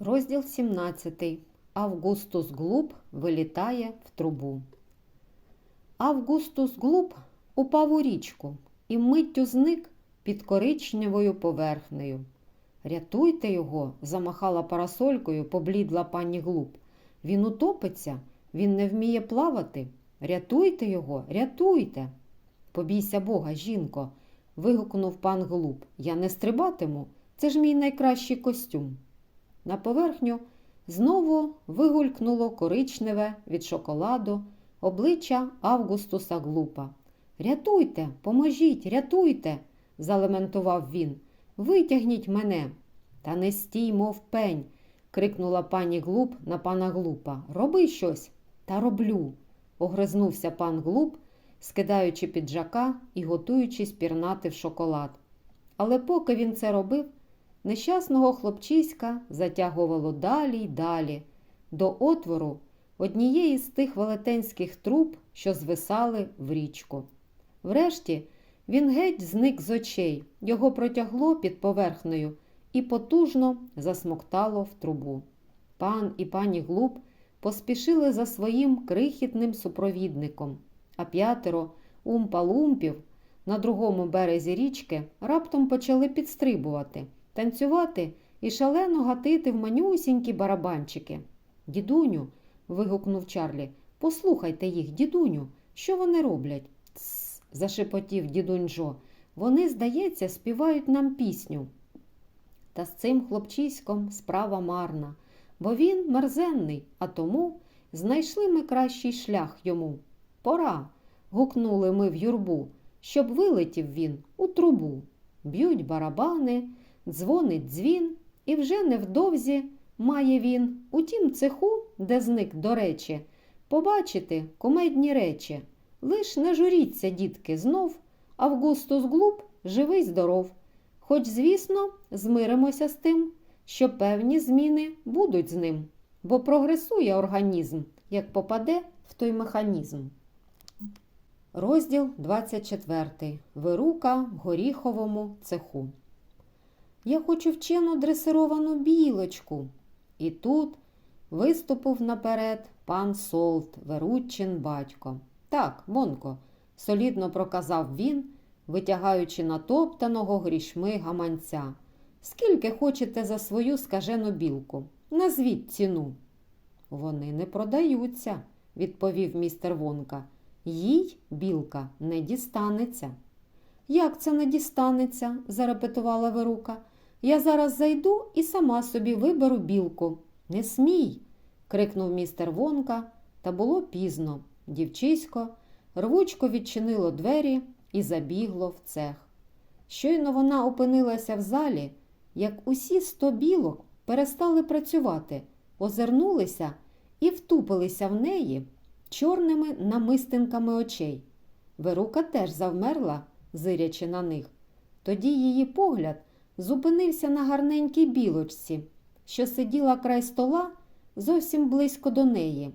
Розділ 17. Августус Глуб вилітає в трубу. Августус Глуб упав у річку і миттю зник під коричневою поверхнею. Рятуйте його, замахала парасолькою поблідла пані Глуб. Він утопиться, він не вміє плавати. Рятуйте його, рятуйте. Побійся Бога, жінко, вигукнув пан Глуб. Я не стрибатиму. Це ж мій найкращий костюм. На поверхню знову вигулькнуло коричневе від шоколаду обличчя Августуса Глупа. Рятуйте, поможіть, рятуйте, залементував він. Витягніть мене. Та не стій, мов пень, крикнула пані Глуп на пана Глупа. Роби щось. Та роблю, огризнувся пан Глуп, скидаючи піджака і готуючись пірнати в шоколад. Але поки він це робив, Нещасного хлопчиська затягувало далі й далі, до отвору однієї з тих велетенських труб, що звисали в річку. Врешті він геть зник з очей, його протягло під поверхнею і потужно засмоктало в трубу. Пан і пані Глуб поспішили за своїм крихітним супровідником, а п'ятеро умпа-лумпів на другому березі річки раптом почали підстрибувати танцювати і шалено гатити в манюсінькі барабанчики. Дідуню, вигукнув Чарлі, послухайте їх, дідуню, що вони роблять? Тсс, зашепотів дідунь Джо. Вони, здається, співають нам пісню. Та з цим хлопчиськом справа марна, бо він мерзенний, а тому знайшли ми кращий шлях йому. Пора. гукнули ми в юрбу, щоб вилетів він у трубу. Б'ють барабани. Дзвонить дзвін, і вже невдовзі має він у тім цеху, де зник, до речі, побачити кумедні речі. Лиш не журіться, дітки, знов, Августус Глуб живий здоров. Хоч, звісно, змиримося з тим, що певні зміни будуть з ним, бо прогресує організм, як попаде в той механізм. Розділ 24. Вирука в горіховому цеху. Я хочу вчену дресировану білочку. І тут виступив наперед пан Солт, Верутчин батько. Так, Монко, солідно проказав він, витягаючи натоптаного грішми гаманця. Скільки хочете за свою скажену білку? Назвіть ціну. Вони не продаються, відповів містер Вонка. Їй білка не дістанеться. Як це не дістанеться? зарепетувала Верука. Я зараз зайду і сама собі виберу білку. Не смій. крикнув містер Вонка, та було пізно. Дівчисько рвучко відчинило двері і забігло в цех. Щойно вона опинилася в залі, як усі сто білок перестали працювати, озирнулися і втупилися в неї чорними намистинками очей. Верука теж завмерла, зирячи на них. Тоді її погляд зупинився на гарненькій білочці, що сиділа край стола зовсім близько до неї.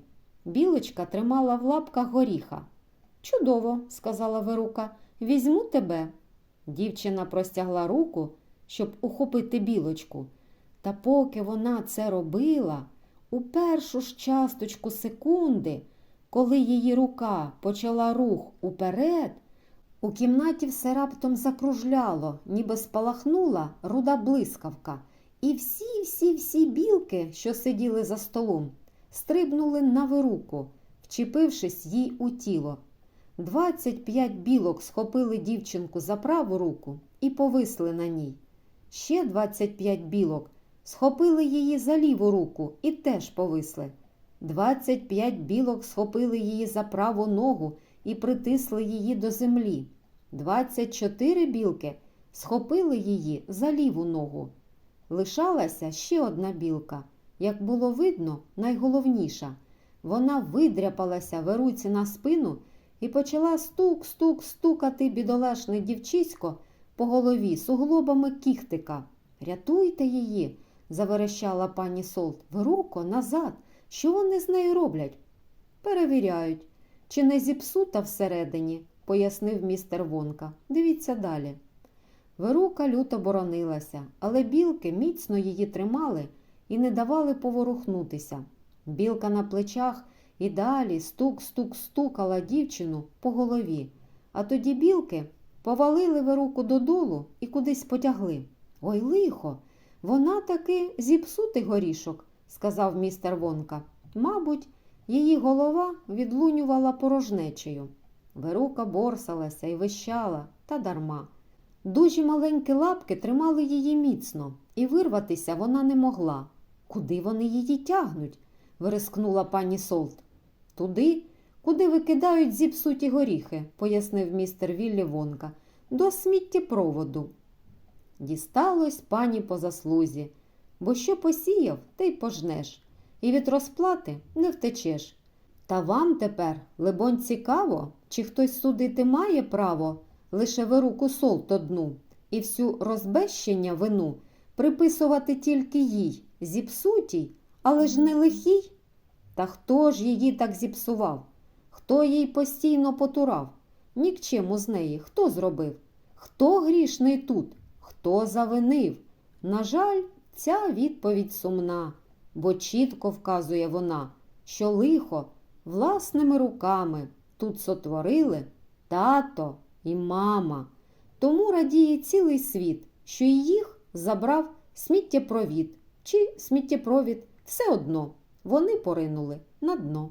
Білочка тримала в лапках горіха. Чудово, сказала Верука, візьму тебе. Дівчина простягла руку, щоб ухопити білочку. Та поки вона це робила, у першу ж часточку секунди, коли її рука почала рух уперед, у кімнаті все раптом закружляло, ніби спалахнула руда блискавка, і всі-всі-всі білки, що сиділи за столом, стрибнули на вируку, вчепившись їй у тіло. Двадцять п'ять білок схопили дівчинку за праву руку і повисли на ній. Ще двадцять п'ять білок схопили її за ліву руку і теж повисли. Двадцять п'ять білок схопили її за праву ногу і притисли її до землі. Двадцять чотири білки схопили її за ліву ногу. Лишалася ще одна білка, як було видно, найголовніша. Вона видряпалася веруці на спину і почала стук-стук стукати бідолашне дівчисько по голові суглобами кіхтика. Рятуйте її, заверещала пані Солт. Веруко, назад. Що вони з нею роблять? Перевіряють, чи не зіпсута всередині, пояснив містер Вонка. Дивіться далі. Верука люто боронилася, але білки міцно її тримали і не давали поворухнутися. Білка на плечах і далі стук-стук-стукала дівчину по голові, а тоді білки повалили вируку додолу і кудись потягли. Ой, лихо, вона таки зіпсутий горішок, сказав містер Вонка. Мабуть, її голова відлунювала порожнечею. Вирука борсалася і вищала, та дарма. Дужі маленькі лапки тримали її міцно, і вирватися вона не могла. Куди вони її тягнуть? вирискнула пані Солт. Туди, куди викидають зіпсуті горіхи, пояснив містер Віллі Вонка, до сміттєпроводу. Дісталось пані по заслузі, бо що посіяв, те й пожнеш, і від розплати не втечеш. Та вам тепер, либонь, цікаво, чи хтось судити має право лише вируку солт одну і всю розбещення вину приписувати тільки їй, зіпсутій, але ж не лихій? Та хто ж її так зіпсував? Хто їй постійно потурав? Нікчему з неї хто зробив? Хто грішний тут? Хто завинив? На жаль, ця відповідь сумна, бо чітко вказує вона, що лихо власними руками тут сотворили тато і мама. Тому радіє цілий світ, що їх забрав сміттєпровід чи сміттєпровід все одно вони поринули на дно.